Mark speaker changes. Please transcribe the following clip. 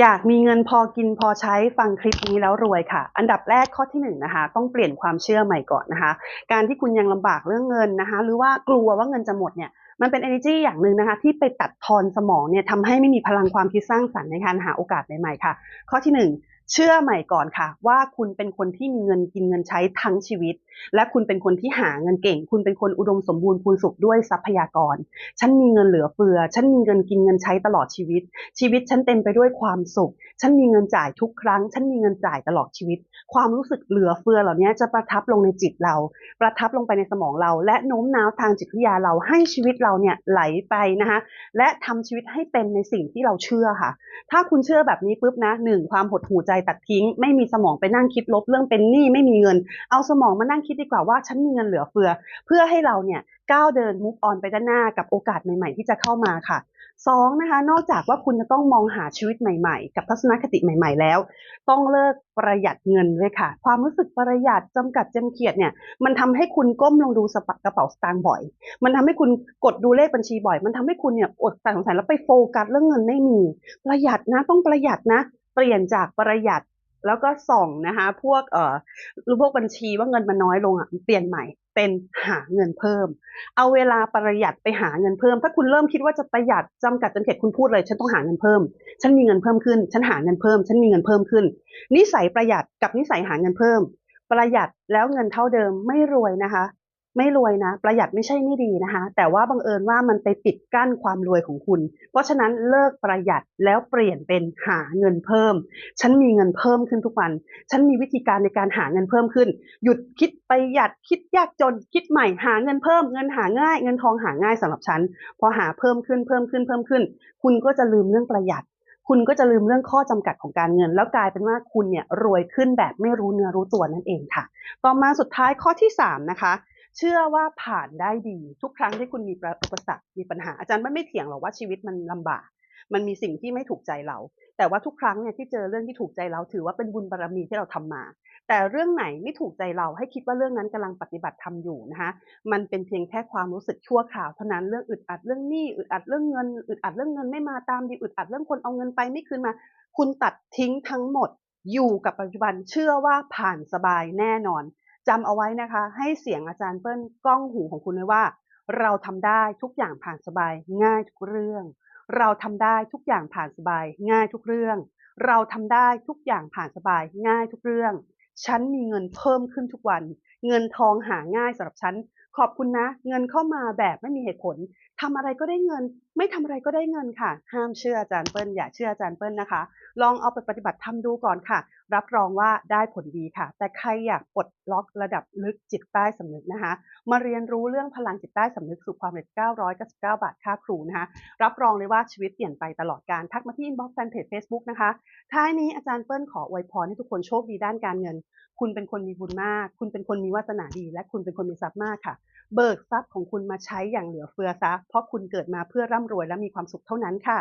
Speaker 1: อยากมีเงินพอกินพอใช้ฟังคลิปนี้แล้วรวยค่ะ อันดับแรกข้อที่หนึ่งนะคะต้องเปลี่ยนความเชื่อใหม่ก่อนนะคะ การที่คุณยังลำบากเรื่องเงินนะคะ หรือว่ากลัวว่าเงินจะหมดเนี่ยมันเป็น energy อย่างหนึ่งนะคะ ที่ไปตัดทอนสมองเนี่ยทำให้ไม่มีพลังความคิดสร้างสรรค์ในการหาโอกาสใหม่ๆค่ะ ข้อที่หนึ่ง เชื่อใหม่ก่อนค่ะ ว่าคุณเป็นคนที่มีเงินกินเงินใช้ทั้งชีวิต และคุณเป็นคนที่หาเงินเก่ง คุณเป็นคนอุดมสมบูรณ์พูนสุขด้วยทรัพยากร ฉันมีเงินเหลือเฟือ ฉันมีเงินกินเงินใช้ตลอดชีวิต ชีวิตฉันเต็มไปด้วยความสุข ฉันมีเงินจ่ายทุกครั้ง ฉันมีเงินจ่ายตลอดชีวิต ความรู้สึกเหลือเฟือเหล่านี้จะประทับลงในจิตเรา ประทับลงไปในสมองเรา และโน้มน้าวทางจิตวิทยาเราให้ชีวิตเราเนี่ยไหลไปนะคะและทำชีวิตให้เป็นในสิ่งที่เราเชื่อค่ะ ถ้าคุณเชื่อแบบนี้ปุ๊บนะหนึ่งความหดหู่ใจตัดทิ้ง ไม่มีสมองไปนั่งคิดลบเรื่องเป็นหนี้ไม่มีเงิน เอาสมองมานั่งคิดดีกว่าว่าฉันมีเงินเหลือเฟือ เพื่อให้เราเนี่ยก้าวเดินมุกออนไปด้านหน้ากับโอกาสใหม่ๆ ที่จะเข้ามาค่ะสองนะคะนอกจากว่าคุณจะต้องมองหาชีวิตใหม่ๆ กับทัศนคติใหม่ ๆ แล้ว ต้องเลิกประหยัดเงินด้วยค่ะ ความรู้สึกประหยัดจำกัดจำเกียดเนี่ยมันทำให้คุณก้มลงดูสปะกระเป๋าสตางค์บ่อย มันทำให้คุณกดดูเลขบัญชีบ่อย มันทำให้คุณเนี่ยอดแต่สงสัยแล้วไปโฟกัสเรื่องเงินไม่มี ประหยัดนะต้องประหยัดนะ เปลี่ยนจากประหยัดแล้วก็ส่องนะคะพวกเอ่อพวกบัญชีว่าเงินมันน้อยลงอะเปลี่ยนใหม่เป็นหาเงินเพิ่ม เอาเวลาประหยัดไปหาเงินเพิ่ม ถ้าคุณเริ่มคิดว่าจะประหยัดจำกัดจำเขตคุณพูดเลย ฉันต้องหาเงินเพิ่ม ฉันมีเงินเพิ่มขึ้น ฉันหาเงินเพิ่ม ฉันมีเงินเพิ่มขึ้น นิสัยประหยัดกับนิสัยหาเงินเพิ่ม ประหยัดแล้วเงินเท่าเดิมไม่รวยนะคะ ไม่รวยนะ ประหยัดไม่ใช่ไม่ดีนะคะ แต่ว่าบังเอิญว่ามันไปปิดกั้นความรวยของคุณ เพราะฉะนั้นเลิกประหยัดแล้วเปลี่ยนเป็นหาเงินเพิ่ม ฉันมีเงินเพิ่มขึ้นทุกวัน ฉันมีวิธีการในการหาเงินเพิ่มขึ้น หยุดคิดประหยัดคิดยากจนคิดใหม่หาเงินเพิ่ม เงินหาง่าย เงินทองหาง่ายสำหรับฉันพอหาเพิ่มขึ้นเพิ่มขึ้นเพิ่มขึ้น คุณก็จะลืมเรื่องประหยัดคุณก็จะลืมเรื่องข้อจำกัดของการเงิน แล้วกลายเป็นว่าคุณเนี่ยรวยขึ้นแบบไม่รู้เนื้อรู้ตัวนั่นเองค่ะ ต่อมาสุดท้ายข้อที่สามนะคะ เชื่อว่าผ่านได้ดี ทุกครั้งที่คุณมีอุปสรรคมีปัญหาอาจารย์ไม่ไม่เถียงหรอกว่าชีวิตมันลำบาก มันมีสิ่งที่ไม่ถูกใจเรา แต่ว่าทุกครั้งเนี่ยที่เจอเรื่องที่ถูกใจเราถือว่าเป็นบุญบารมีที่เราทำมา แต่เรื่องไหนไม่ถูกใจเราให้คิดว่าเรื่องนั้นกำลังปฏิบัติทำอยู่นะคะมันเป็นเพียงแค่ความรู้สึกชั่วคราวเท่านั้นเรื่องอึดอัดเรื่องหนี้อึดอัดเรื่องเงินอึดอัดเรื่องเงินไม่มาตามดีอึดอัดเรื่องคนเอาเงินไปไม่คืนมา คุณตัดทิ้งทั้งหมดอยู่กับปัจจุบันเชื่อว่าผ่านสบายแน่นอน จำเอาไว้นะคะ ให้เสียงอาจารย์เปิ้ลกล้องหูของคุณไว้ว่า เราทำได้ทุกอย่างผ่านสบายง่ายทุกเรื่อง เราทำได้ทุกอย่างผ่านสบายง่ายทุกเรื่อง เราทำได้ทุกอย่างผ่านสบายง่ายทุกเรื่อง ฉันมีเงินเพิ่มขึ้นทุกวัน เงินทองหาง่ายสำหรับฉันขอบคุณนะ เงินเข้ามาแบบไม่มีเหตุผลทำอะไรก็ได้เงินไม่ทำอะไรก็ได้เงินค่ะ ห้ามเชื่ออาจารย์เปิ้ลอย่าเชื่ออาจารย์เปิ้ลนะคะ ลองเอาไปปฏิบัติทำดูก่อนค่ะ รับรองว่าได้ผลดีค่ะ แต่ใครอยากปลดล็อกระดับลึกจิตใต้สำนึกนะคะ มาเรียนรู้เรื่องพลังจิตใต้สำนึกสู่ความสำเร็จ 999 บาทค่าครูนะคะ รับรองเลยว่าชีวิตเปลี่ยนไปตลอดการทักมาที่อินบ็อกซ์แฟนเพจ Facebook นะคะ ท้ายนี้อาจารย์เปิ้ลขออวยพรให้ทุกคนโชคดีด้านการเงิน คุณเป็นคนมีบุญมาก คุณเป็นคนมีวาสนาดี และคุณเป็นคนมีทรัพย์มากค่ะ เบิกทรัพย์ของคุณมาใช้อย่างเหลือเฟือซะเพราะคุณเกิดมาเพื่อร่ำรวยและมีความสุขเท่านั้นค่ะ